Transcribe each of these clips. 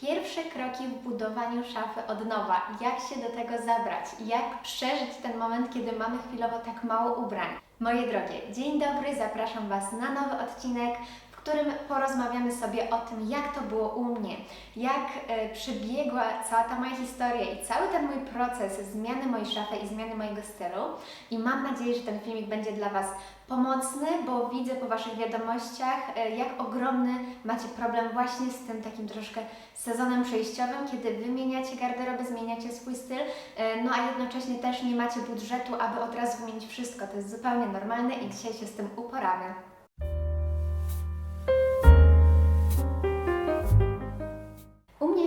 Pierwsze kroki w budowaniu szafy od nowa. Jak się do tego zabrać? Jak przeżyć ten moment, kiedy mamy chwilowo tak mało ubrań? Moje drogie, dzień dobry, zapraszam Was na nowy odcinek, którym porozmawiamy sobie o tym, jak to było u mnie, jak e, przebiegła cała ta moja historia i cały ten mój proces zmiany mojej szafy i zmiany mojego stylu. I mam nadzieję, że ten filmik będzie dla Was pomocny, bo widzę po Waszych wiadomościach, e, jak ogromny macie problem właśnie z tym takim troszkę sezonem przejściowym, kiedy wymieniacie garderobę, zmieniacie swój styl, e, no a jednocześnie też nie macie budżetu, aby od razu wymienić wszystko. To jest zupełnie normalne i dzisiaj się z tym uporamy.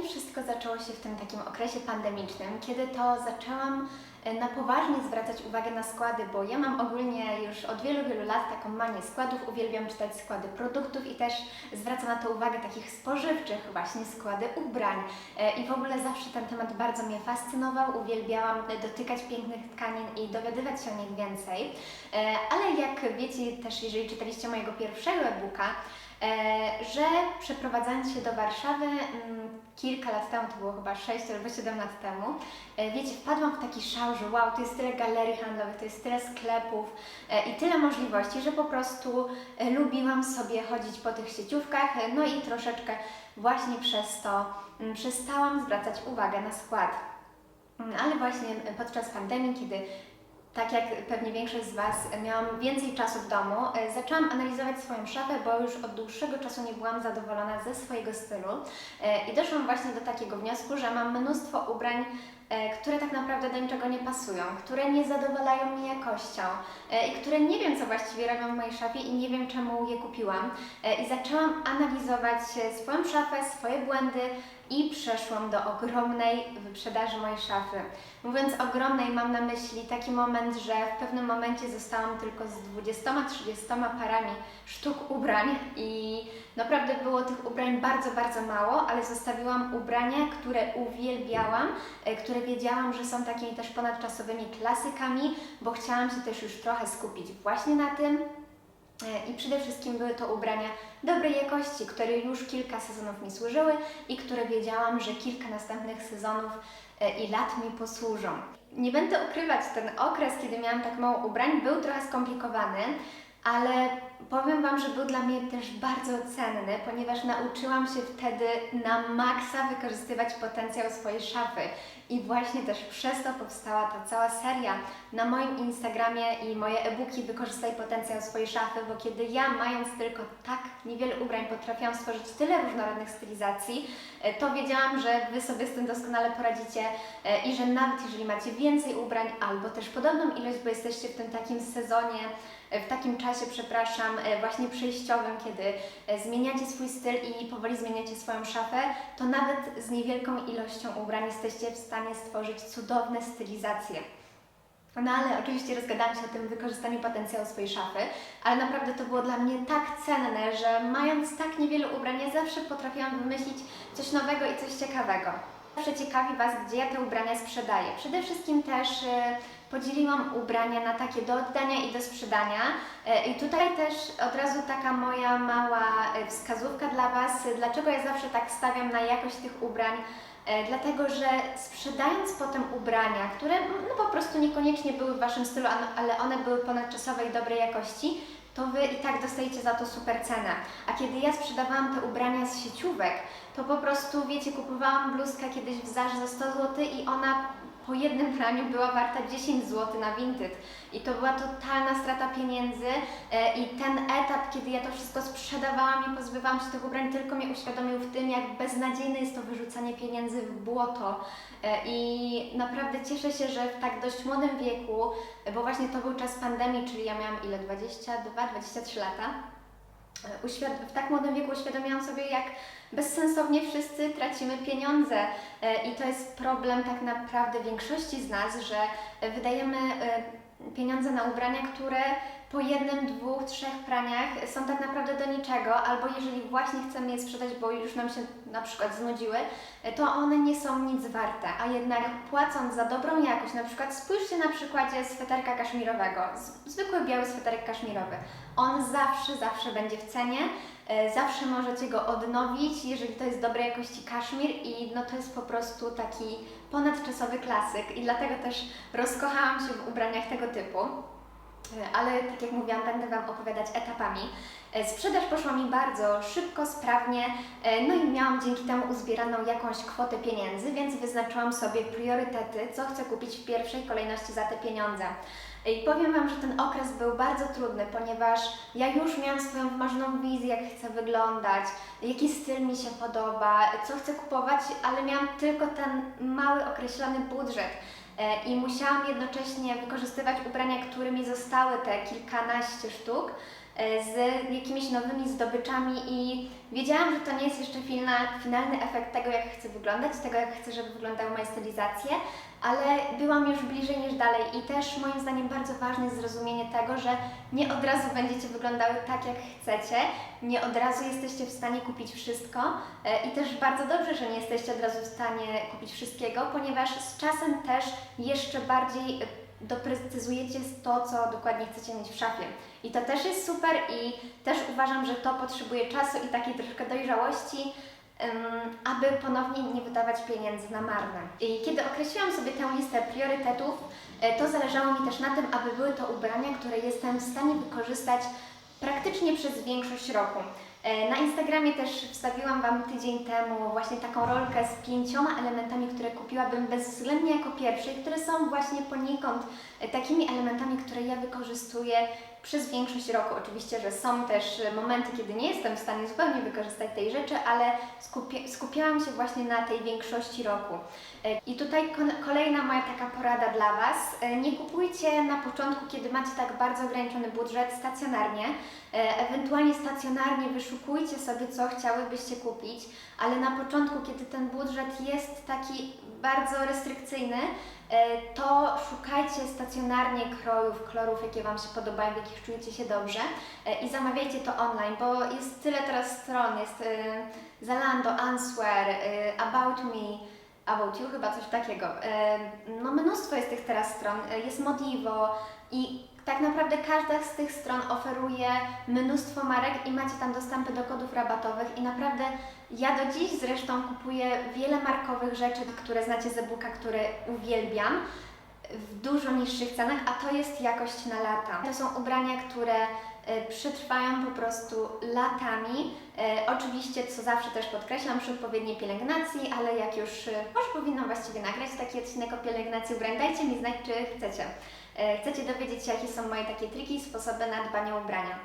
Wszystko zaczęło się w tym takim okresie pandemicznym, kiedy to zaczęłam e, na poważnie zwracać uwagę na składy, bo ja mam ogólnie już od wielu, wielu lat taką manię składów, uwielbiam czytać składy produktów i też zwracam na to uwagę takich spożywczych, właśnie składy ubrań. E, I w ogóle zawsze ten temat bardzo mnie fascynował, uwielbiałam dotykać pięknych tkanin i dowiadywać się o nich więcej. E, Ale jak wiecie też, jeżeli czytaliście mojego pierwszego e-booka, że przeprowadzając się do Warszawy mm, kilka lat temu, to było chyba 6 albo 7 lat temu, e, wiecie, wpadłam w taki szał, że wow, to jest tyle galerii handlowych, to jest tyle sklepów e, i tyle możliwości, że po prostu e, lubiłam sobie chodzić po tych sieciówkach, no i troszeczkę właśnie przez to mm, przestałam zwracać uwagę na skład. Mm, Ale właśnie podczas pandemii, kiedy tak jak pewnie większość z Was, miałam więcej czasu w domu, e, zaczęłam analizować swoją szafę, bo już od dłuższego czasu nie byłam zadowolona ze swojego stylu. E, i doszłam właśnie do takiego wniosku, że mam mnóstwo ubrań, które tak naprawdę do niczego nie pasują, które nie zadowalają mnie jakością e, i które nie wiem, co właściwie robią w mojej szafie i nie wiem, czemu je kupiłam. E, I zaczęłam analizować e, swoją szafę, swoje błędy i przeszłam do ogromnej wyprzedaży mojej szafy. Mówiąc ogromnej, mam na myśli taki moment, że w pewnym momencie zostałam tylko z 20-30 parami sztuk ubrań i naprawdę było tych ubrań bardzo, bardzo mało, ale zostawiłam ubrania, które uwielbiałam, e, wiedziałam, że są takimi też ponadczasowymi klasykami, bo chciałam się też już trochę skupić właśnie na tym, E, I przede wszystkim były to ubrania dobrej jakości, które już kilka sezonów mi służyły i które wiedziałam, że kilka następnych sezonów e, i lat mi posłużą. Nie będę ukrywać, ten okres, kiedy miałam tak mało ubrań, był trochę skomplikowany, ale powiem Wam, że był dla mnie też bardzo cenny, ponieważ nauczyłam się wtedy na maksa wykorzystywać potencjał swojej szafy. I właśnie też przez to powstała ta cała seria na moim Instagramie i moje e-booki Wykorzystaj potencjał swojej szafy, bo kiedy ja, mając tylko tak niewiele ubrań, potrafiłam stworzyć tyle różnorodnych stylizacji, e, to wiedziałam, że Wy sobie z tym doskonale poradzicie e, i że nawet jeżeli macie więcej ubrań albo też podobną ilość, bo jesteście w tym takim sezonie, e, w takim czasie, przepraszam, e, właśnie przejściowym, kiedy e, zmieniacie swój styl i powoli zmieniacie swoją szafę, to nawet z niewielką ilością ubrań jesteście w stanie stworzyć cudowne stylizacje. No ale oczywiście rozgadałam się o tym wykorzystaniu potencjału swojej szafy, ale naprawdę to było dla mnie tak cenne, że mając tak niewiele ubrań, ja zawsze potrafiłam wymyślić coś nowego i coś ciekawego. Zawsze ciekawi Was, gdzie ja te ubrania sprzedaję. Przede wszystkim też e, podzieliłam ubrania na takie do oddania i do sprzedania. E, I tutaj też od razu taka moja mała e, wskazówka dla Was, e, dlaczego ja zawsze tak stawiam na jakość tych ubrań. Dlatego, że sprzedając potem ubrania, które no, po prostu niekoniecznie były w Waszym stylu, an- ale one były ponadczasowej dobrej jakości, to Wy i tak dostajecie za to super cenę. A kiedy ja sprzedawałam te ubrania z sieciówek, to po prostu, wiecie, kupowałam bluzkę kiedyś w Zarze za 100 zł i ona po jednym praniu była warta 10 zł na Vinted. I to była totalna strata pieniędzy e, i ten etap, kiedy ja to wszystko sprzedawałam i pozbywałam się tych ubrań, tylko mnie uświadomił w tym, jak beznadziejne jest to wyrzucanie pieniędzy w błoto. E, I naprawdę cieszę się, że w tak dość młodym wieku, bo właśnie to był czas pandemii, czyli ja miałam ile? 22-23 lata. E, w tak młodym wieku uświadomiłam sobie, jak bezsensownie wszyscy tracimy pieniądze. E, I to jest problem tak naprawdę większości z nas, że wydajemy e, pieniądze na ubrania, które po jednym, dwóch, trzech praniach są tak naprawdę do niczego, albo jeżeli właśnie chcemy je sprzedać, bo już nam się na przykład znudziły, to one nie są nic warte, a jednak płacąc za dobrą jakość, na przykład spójrzcie na przykładzie sweterka kaszmirowego, zwykły biały sweterek kaszmirowy, on zawsze, zawsze będzie w cenie, e, zawsze możecie go odnowić, jeżeli to jest dobrej jakości kaszmir i no to jest po prostu taki ponadczasowy klasyk i dlatego też rozkochałam się w ubraniach tego typu. E, Ale tak jak mówiłam, będę Wam opowiadać etapami. E, Sprzedaż poszła mi bardzo szybko, sprawnie, no i miałam dzięki temu uzbieraną jakąś kwotę pieniędzy, więc wyznaczyłam sobie priorytety, co chcę kupić w pierwszej kolejności za te pieniądze. I powiem Wam, że ten okres był bardzo trudny, ponieważ ja już miałam swoją wymarzoną wizję, jak chcę wyglądać, jaki styl mi się podoba, co chcę kupować, ale miałam tylko ten mały, określony budżet. E, I musiałam jednocześnie wykorzystywać ubrania, które mi zostały, te kilkanaście sztuk, z jakimiś nowymi zdobyczami i wiedziałam, że to nie jest jeszcze finalny efekt tego, jak chcę wyglądać, tego, jak chcę, żeby wyglądały moje stylizacje, ale byłam już bliżej niż dalej i też moim zdaniem bardzo ważne jest zrozumienie tego, że nie od razu będziecie wyglądały tak, jak chcecie, nie od razu jesteście w stanie kupić wszystko e, i też bardzo dobrze, że nie jesteście od razu w stanie kupić wszystkiego, ponieważ z czasem też jeszcze bardziej e, doprecyzujecie to, co dokładnie chcecie mieć w szafie. I to też jest super i też uważam, że to potrzebuje czasu i takiej troszkę dojrzałości, aby ponownie nie wydawać pieniędzy na marne. I kiedy określiłam sobie tę listę priorytetów, e, to zależało mi też na tym, aby były to ubrania, które jestem w stanie wykorzystać praktycznie przez większość roku. E, Na Instagramie też wstawiłam Wam tydzień temu właśnie taką rolkę z pięcioma elementami, które kupiłabym bezwzględnie jako pierwsze które są właśnie poniekąd e, takimi elementami, które ja wykorzystuję przez większość roku. Oczywiście, że są też e, momenty, kiedy nie jestem w stanie zupełnie wykorzystać tej rzeczy, ale skupi skupiałam się właśnie na tej większości roku. E, I tutaj kolejna moja taka porada dla Was. E, Nie kupujcie na początku, kiedy macie tak bardzo ograniczony budżet, stacjonarnie. Ewentualnie stacjonarnie wyszukujcie sobie, co chciałybyście kupić, ale na początku, kiedy ten budżet jest taki bardzo restrykcyjny, e, to szukajcie stacjonarnie krojów, kolorów, jakie Wam się podobają, w jakich czujecie się dobrze e, i zamawiajcie to online, bo jest tyle teraz stron, jest e, Zalando, Answear, e, About Me, About You, chyba coś takiego. No mnóstwo jest tych teraz stron, jest Modivo i tak naprawdę każda z tych stron oferuje mnóstwo marek i macie tam dostępy do kodów rabatowych i naprawdę ja do dziś zresztą kupuję wiele markowych rzeczy, które znacie z e-booka, które uwielbiam w dużo niższych cenach, a to jest jakość na lata. To są ubrania, które e, przetrwają po prostu latami. E, oczywiście, co zawsze też podkreślam, przy odpowiedniej pielęgnacji, ale jak już, e, może powinnam właściwie nagrać taki odcinek o pielęgnacji ubrań, dajcie mi znać, czy chcecie. E, chcecie dowiedzieć się, jakie są moje takie triki i sposoby na dbanie o ubrania.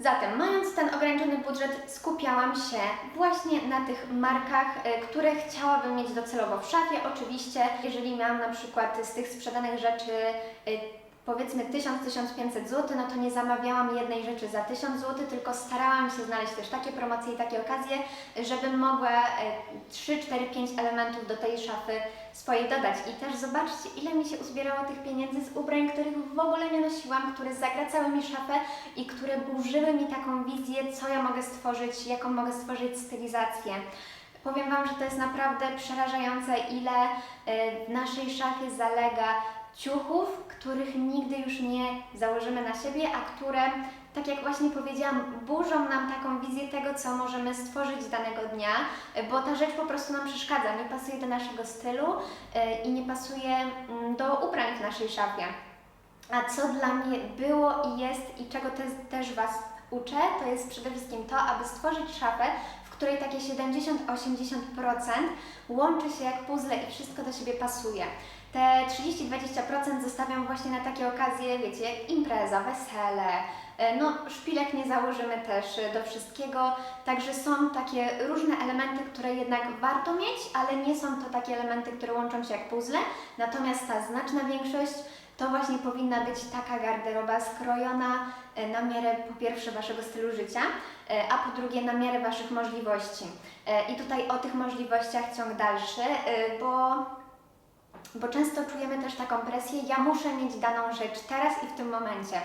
Zatem, mając ten ograniczony budżet, skupiałam się właśnie na tych markach, e, które chciałabym mieć docelowo w szafie. Oczywiście, jeżeli miałam na przykład z tych sprzedanych rzeczy e, powiedzmy 1000-1500 zł, no to nie zamawiałam jednej rzeczy za 1000 zł, tylko starałam się znaleźć też takie promocje i takie okazje, żebym mogła e, 3, 4, 5 elementów do tej szafy swojej dodać. I też zobaczcie, ile mi się uzbierało tych pieniędzy z ubrań, których w ogóle nie nosiłam, które zagracały mi szafę i które burzyły mi taką wizję, co ja mogę stworzyć, jaką mogę stworzyć stylizację. Powiem Wam, że to jest naprawdę przerażające, ile e, w naszej szafie zalega ciuchów, których nigdy już nie założymy na siebie, a które, tak jak właśnie powiedziałam, burzą nam taką wizję tego, co możemy stworzyć danego dnia, bo ta rzecz po prostu nam przeszkadza, nie pasuje do naszego stylu e, i nie pasuje mm, do ubrań w naszej szafie. A co dla mnie było i jest i czego te, też Was uczę, to jest przede wszystkim to, aby stworzyć szafę, w której takie 70-80% łączy się jak puzzle i wszystko do siebie pasuje. Te 30-20% zostawiam właśnie na takie okazje, wiecie, jak impreza, wesele, e, no szpilek nie założymy też e, do wszystkiego, także są takie różne elementy, które jednak warto mieć, ale nie są to takie elementy, które łączą się jak puzzle, natomiast ta znaczna większość to właśnie powinna być taka garderoba skrojona e, na miarę po pierwsze Waszego stylu życia, a po drugie na miarę Waszych możliwości. I tutaj o tych możliwościach ciąg dalszy, bo bo często czujemy też taką presję, ja muszę mieć daną rzecz teraz i w tym momencie.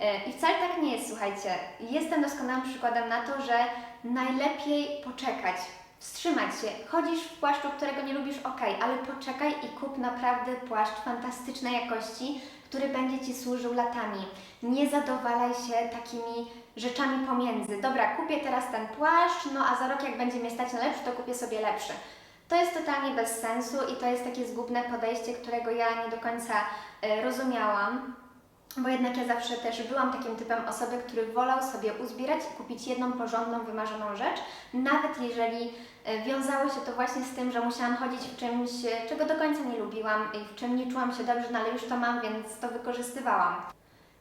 E, I wcale tak nie jest, słuchajcie. Jestem doskonałym przykładem na to, że najlepiej poczekać, wstrzymać się. Chodzisz w płaszczu, którego nie lubisz, ok, ale poczekaj i kup naprawdę płaszcz fantastycznej jakości, który będzie Ci służył latami. Nie zadowalaj się takimi rzeczami pomiędzy. Dobra, kupię teraz ten płaszcz, no a za rok jak będzie mnie stać na lepszy, to kupię sobie lepszy. To jest totalnie bez sensu i to jest takie zgubne podejście, którego ja nie do końca e, rozumiałam. Bo jednak ja zawsze też byłam takim typem osoby, który wolał sobie uzbierać i kupić jedną porządną, wymarzoną rzecz, nawet jeżeli e, wiązało się to właśnie z tym, że musiałam chodzić w czymś, e, czego do końca nie lubiłam i w czym nie czułam się dobrze, no ale już to mam, więc to wykorzystywałam.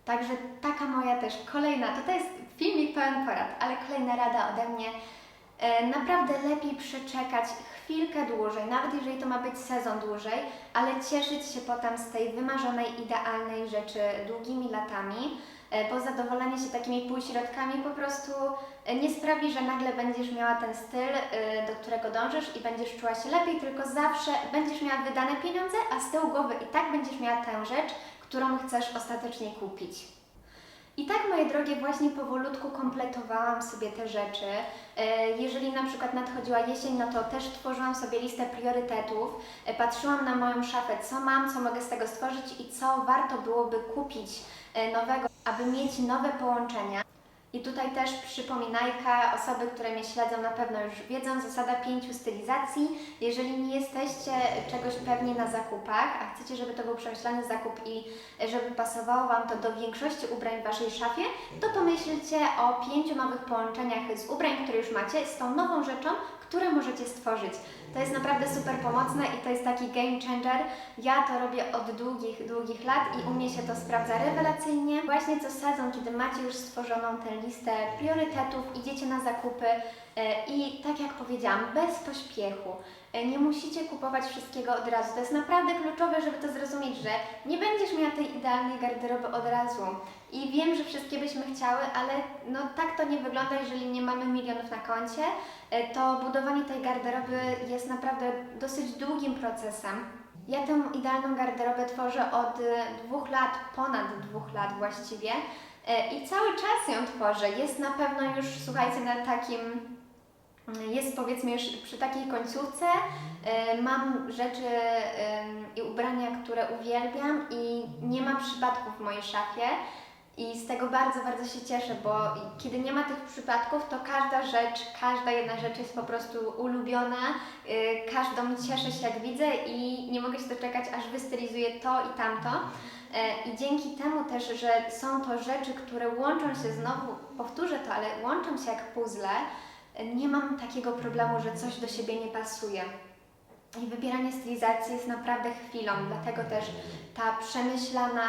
Także taka moja też kolejna, to, jest filmik pełen porad, ale kolejna rada ode mnie. E, Naprawdę lepiej przeczekać chwilkę dłużej, nawet jeżeli to ma być sezon dłużej, ale cieszyć się potem z tej wymarzonej, idealnej rzeczy długimi latami, e, bo zadowolenie się takimi półśrodkami po prostu e, nie sprawi, że nagle będziesz miała ten styl, do którego dążysz i będziesz czuła się lepiej, tylko zawsze będziesz miała wydane pieniądze, a z tyłu głowy i tak będziesz miała tę rzecz, którą chcesz ostatecznie kupić. I tak, moje drogie, właśnie powolutku kompletowałam sobie te rzeczy. E, Jeżeli na przykład nadchodziła jesień, no to też tworzyłam sobie listę priorytetów. E, Patrzyłam na moją szafę, co mam, co mogę z tego stworzyć i co warto byłoby kupić e, nowego, aby mieć nowe połączenia. I tutaj też przypominajka, osoby, które mnie śledzą na pewno już wiedzą, zasada pięciu stylizacji. Jeżeli nie jesteście czegoś pewni na zakupach, a chcecie, żeby to był przemyślany zakup i żeby pasowało Wam to do większości ubrań w Waszej szafie, to pomyślcie o pięciu nowych połączeniach z ubrań, które już macie, z tą nową rzeczą, które możecie stworzyć. To jest naprawdę super pomocne i to jest taki game changer. Ja to robię od długich, długich lat i u mnie się to sprawdza rewelacyjnie. Właśnie co sezon, kiedy macie już stworzoną tę listę priorytetów, idziecie na zakupy e, i tak jak powiedziałam, bez pośpiechu. E, Nie musicie kupować wszystkiego od razu. To jest naprawdę kluczowe, żeby to zrozumieć, że nie będziesz miała tej idealnej garderoby od razu. I wiem, że wszystkie byśmy chciały, ale no tak to nie wygląda, jeżeli nie mamy milionów na koncie. E, To budowanie tej garderoby jest naprawdę dosyć długim procesem. Ja tę idealną garderobę tworzę od e, dwóch lat, ponad dwóch lat właściwie. I cały czas ją tworzę. Jest na pewno już, słuchajcie, na takim jest powiedzmy już przy takiej końcówce. E, Mam rzeczy em, i ubrania, które uwielbiam i nie ma przypadków w mojej szafie. I z tego bardzo, bardzo się cieszę, bo kiedy nie ma tych przypadków, to każda rzecz, każda jedna rzecz jest po prostu ulubiona. Y, Każdą cieszę się jak widzę i nie mogę się doczekać, aż wystylizuję to i tamto. E, I dzięki temu też, że są to rzeczy, które łączą się znowu, powtórzę to, ale łączą się jak puzzle, e, nie mam takiego problemu, że coś do siebie nie pasuje. I wybieranie stylizacji jest naprawdę chwilą, dlatego też ta przemyślana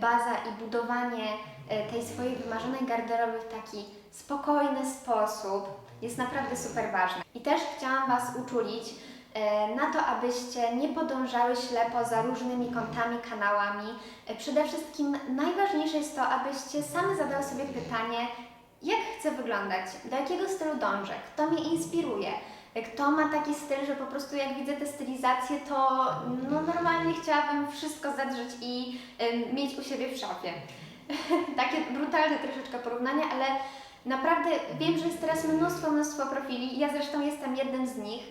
baza i budowanie e, tej swojej wymarzonej garderoby w taki spokojny sposób jest naprawdę super ważne. I też chciałam Was uczulić e, na to, abyście nie podążały ślepo za różnymi kątami, kanałami. E, Przede wszystkim najważniejsze jest to, abyście same zadały sobie pytanie, jak chcę wyglądać, do jakiego stylu dążę, kto mnie inspiruje, kto ma taki styl, że po prostu jak widzę te stylizacje, to no normalnie chciałabym wszystko zadrzeć i ym, mieć u siebie w szafie. Takie brutalne troszeczkę porównanie, ale naprawdę wiem, że jest teraz mnóstwo, mnóstwo profili. Ja zresztą jestem jednym z nich,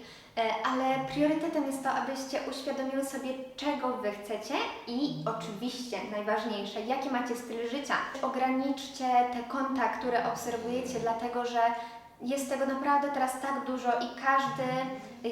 ale priorytetem jest to, abyście uświadomiły sobie, czego Wy chcecie i oczywiście najważniejsze, jaki macie styl życia. Ograniczcie te konta, które obserwujecie, dlatego że jest tego naprawdę teraz tak dużo i każdy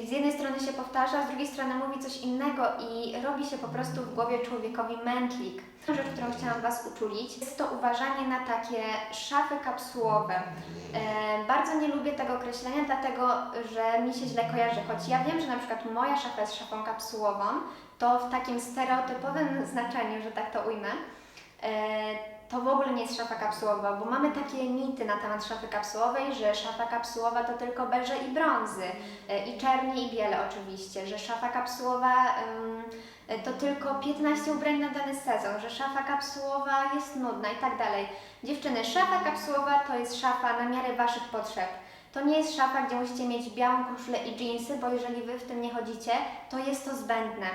z jednej strony się powtarza, z drugiej strony mówi coś innego i robi się po prostu w głowie człowiekowi mętlik. Rzecz, którą chciałam Was uczulić, jest to uważanie na takie szafy kapsułowe. E, bardzo nie lubię tego określenia, dlatego że mi się źle kojarzy, choć ja wiem, że na przykład moja szafa jest szafą kapsułową, to w takim stereotypowym znaczeniu, że tak to ujmę, e, to w ogóle nie jest szafa kapsułowa, bo mamy takie mity na temat szafy kapsułowej, że szafa kapsułowa to tylko beże i brązy, e, i czernie i biele oczywiście, że szafa kapsułowa to tylko 15 ubrań na dany sezon, że szafa kapsułowa jest nudna i tak dalej. Dziewczyny, szafa kapsułowa to jest szafa na miarę Waszych potrzeb. To nie jest szafa, gdzie musicie mieć białą koszulę i dżinsy, bo jeżeli Wy w tym nie chodzicie, to jest to zbędne.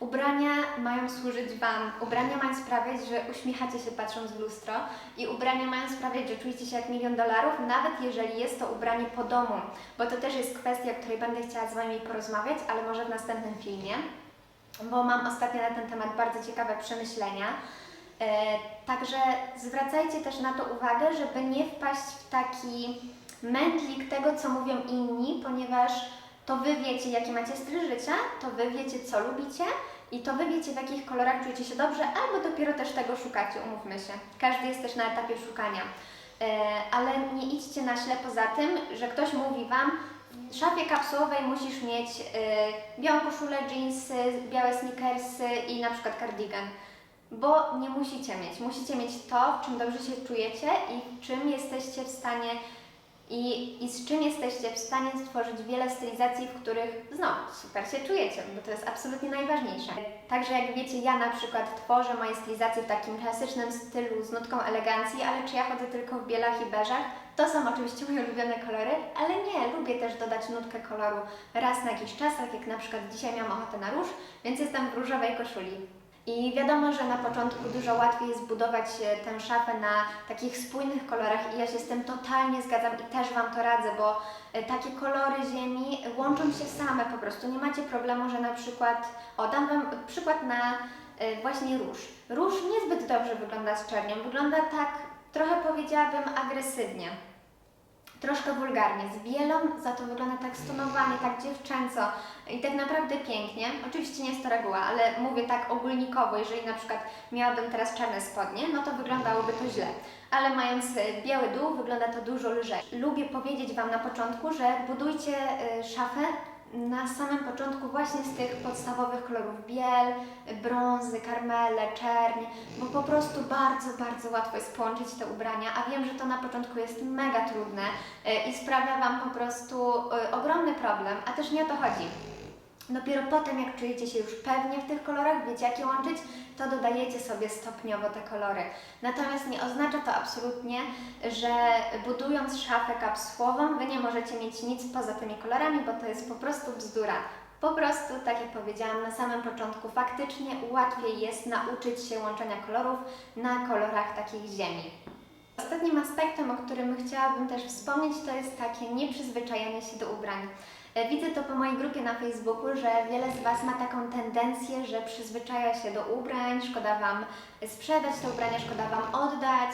Ubrania mają służyć Wam, ubrania mają sprawiać, że uśmiechacie się patrząc w lustro i ubrania mają sprawiać, że czujecie się jak milion dolarów, nawet jeżeli jest to ubranie po domu, bo to też jest kwestia, o której będę chciała z Wami porozmawiać, ale może w następnym filmie, bo mam ostatnio na ten temat bardzo ciekawe przemyślenia. E, Także zwracajcie też na to uwagę, żeby nie wpaść w taki mętlik tego, co mówią inni, ponieważ to Wy wiecie, jaki macie styl życia, to Wy wiecie, co lubicie i to Wy wiecie, w jakich kolorach czujecie się dobrze, albo dopiero też tego szukacie, umówmy się. Każdy jest też na etapie szukania. E, Ale nie idźcie na ślepo za tym, że ktoś mówi Wam, w szafie kapsułowej musisz mieć e, białą koszulę, jeansy, białe sneakersy i na przykład cardigan. Bo nie musicie mieć. Musicie mieć to, w czym dobrze się czujecie i w czym jesteście w stanie i, i z czym jesteście w stanie stworzyć wiele stylizacji, w których znowu super się czujecie, bo to jest absolutnie najważniejsze. Także jak wiecie, ja na przykład tworzę moje stylizacje w takim klasycznym stylu z nutką elegancji, ale czy ja chodzę tylko w bielach i beżach? To są oczywiście moje ulubione kolory, ale nie, lubię też dodać nutkę koloru raz na jakiś czas, tak jak na przykład dzisiaj miałam ochotę na róż, więc jestem w różowej koszuli. I wiadomo, że na początku dużo łatwiej jest budować e, tę szafę na takich spójnych kolorach i ja się z tym totalnie zgadzam i też Wam to radzę, bo e, takie kolory ziemi łączą się same po prostu. Nie macie problemu, że na przykład, o dam Wam przykład na e, właśnie róż. Róż niezbyt dobrze wygląda z czernią, wygląda tak trochę powiedziałabym agresywnie troszkę wulgarnie. Z bielą za to wygląda tak stonowanie, tak dziewczęco i tak naprawdę pięknie. Oczywiście nie jest to reguła, ale mówię tak ogólnikowo, jeżeli na przykład miałabym teraz czarne spodnie, no to wyglądałoby to źle. Ale mając e, biały dół, wygląda to dużo lżej. Lubię powiedzieć Wam na początku, że budujcie e, szafę na samym początku właśnie z tych podstawowych kolorów biel, brązy, karmele, czerń, bo po prostu bardzo, bardzo łatwo jest połączyć te ubrania, a wiem, że to na początku jest mega trudne e, i sprawia Wam po prostu e, ogromny problem, a też nie o to chodzi. Dopiero potem, jak czujecie się już pewnie w tych kolorach, wiecie jak je łączyć, to dodajecie sobie stopniowo te kolory. Natomiast nie oznacza to absolutnie, że budując szafę kapsułową, Wy nie możecie mieć nic poza tymi kolorami, bo to jest po prostu bzdura. Po prostu, tak jak powiedziałam na samym początku, faktycznie łatwiej jest nauczyć się łączenia kolorów na kolorach takich ziemi. Ostatnim aspektem, o którym chciałabym też wspomnieć, to jest takie nieprzyzwyczajenie się do ubrań. E, Widzę to po mojej grupie na Facebooku, że wiele z Was ma taką tendencję, że przyzwyczaja się do ubrań, szkoda Wam sprzedać te ubrania, szkoda Wam oddać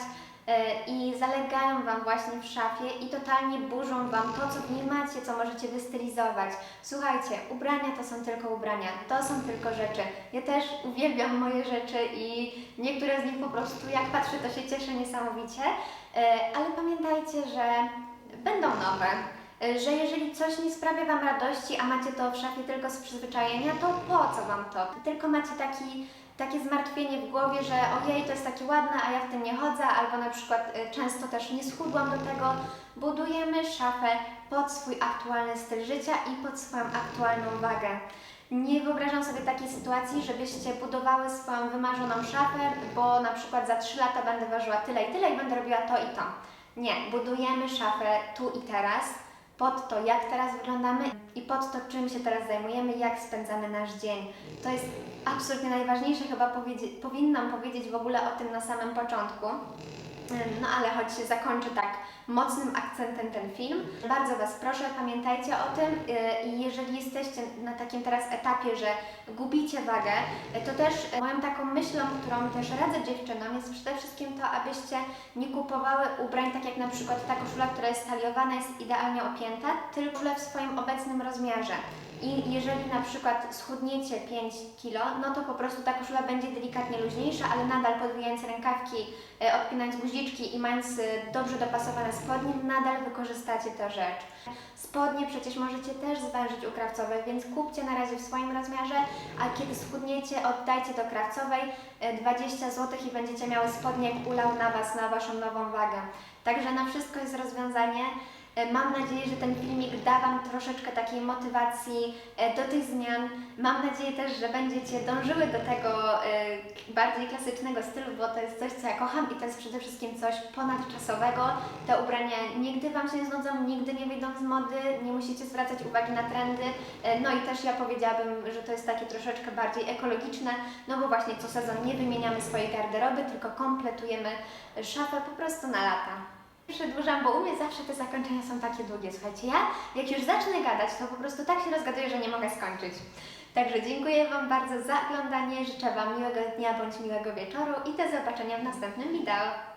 e, i zalegają Wam właśnie w szafie i totalnie burzą Wam to, co w niej macie, co możecie wystylizować. Słuchajcie, ubrania to są tylko ubrania, to są tylko rzeczy. Ja też uwielbiam moje rzeczy i niektóre z nich po prostu, jak patrzę, to się cieszę niesamowicie, e, ale pamiętajcie, że będą nowe. E, że jeżeli coś nie sprawia Wam radości, a macie to w szafie tylko z przyzwyczajenia, to po co Wam to? Tylko macie taki, takie zmartwienie w głowie, że ojej, to jest takie ładne, a ja w tym nie chodzę, albo na przykład e, często też nie schudłam do tego. Budujemy szafę pod swój aktualny styl życia i pod swoją aktualną wagę. Nie wyobrażam sobie takiej sytuacji, żebyście budowały swoją wymarzoną szafę, bo na przykład za 3 lata będę ważyła tyle i tyle i będę robiła to i to. Nie, budujemy szafę tu i teraz, pod to, jak teraz wyglądamy i pod to, czym się teraz zajmujemy, jak spędzamy nasz dzień. To jest absolutnie najważniejsze, chyba powiedzi- powinnam powiedzieć w ogóle o tym na samym początku. No ale choć zakończę tak mocnym akcentem ten film, bardzo Was proszę, pamiętajcie o tym yy, i jeżeli jesteście na takim teraz etapie, że gubicie wagę, yy, to też yy, moją taką myślą, którą też radzę dziewczynom jest przede wszystkim to, abyście nie kupowały ubrań tak jak na przykład ta koszula, która jest taliowana, jest idealnie opięta, tylko w swoim obecnym rozmiarze. I jeżeli na przykład schudniecie 5 kg, no to po prostu ta koszula będzie delikatnie luźniejsza, ale nadal podwijając rękawki, e, odpinając guziczki i mając e, dobrze dopasowane spodnie, nadal wykorzystacie tę rzecz. Spodnie przecież możecie też zwężyć u krawcowej, więc kupcie na razie w swoim rozmiarze, a kiedy schudniecie, oddajcie do krawcowej e, 20 zł i będziecie miały spodnie jak ulał na Was, na Waszą nową wagę. Także na wszystko jest rozwiązanie. E, Mam nadzieję, że ten filmik da Wam troszeczkę takiej motywacji e, do tych zmian. Mam nadzieję też, że będziecie dążyły do tego e, bardziej klasycznego stylu, bo to jest coś, co ja kocham i to jest przede wszystkim coś ponadczasowego. Te ubrania nigdy Wam się nie znudzą, nigdy nie wyjdą z mody, nie musicie zwracać uwagi na trendy. No i też ja powiedziałabym, że to jest takie troszeczkę bardziej ekologiczne, no bo właśnie co sezon nie wymieniamy swojej garderoby, tylko kompletujemy szafę po prostu na lata. Przedłużam, bo u mnie zawsze te zakończenia są takie długie. Słuchajcie, ja jak już zacznę gadać, to po prostu tak się rozgaduję, że nie mogę skończyć. Także dziękuję Wam bardzo za oglądanie, życzę Wam miłego dnia bądź miłego wieczoru i do zobaczenia w następnym wideo.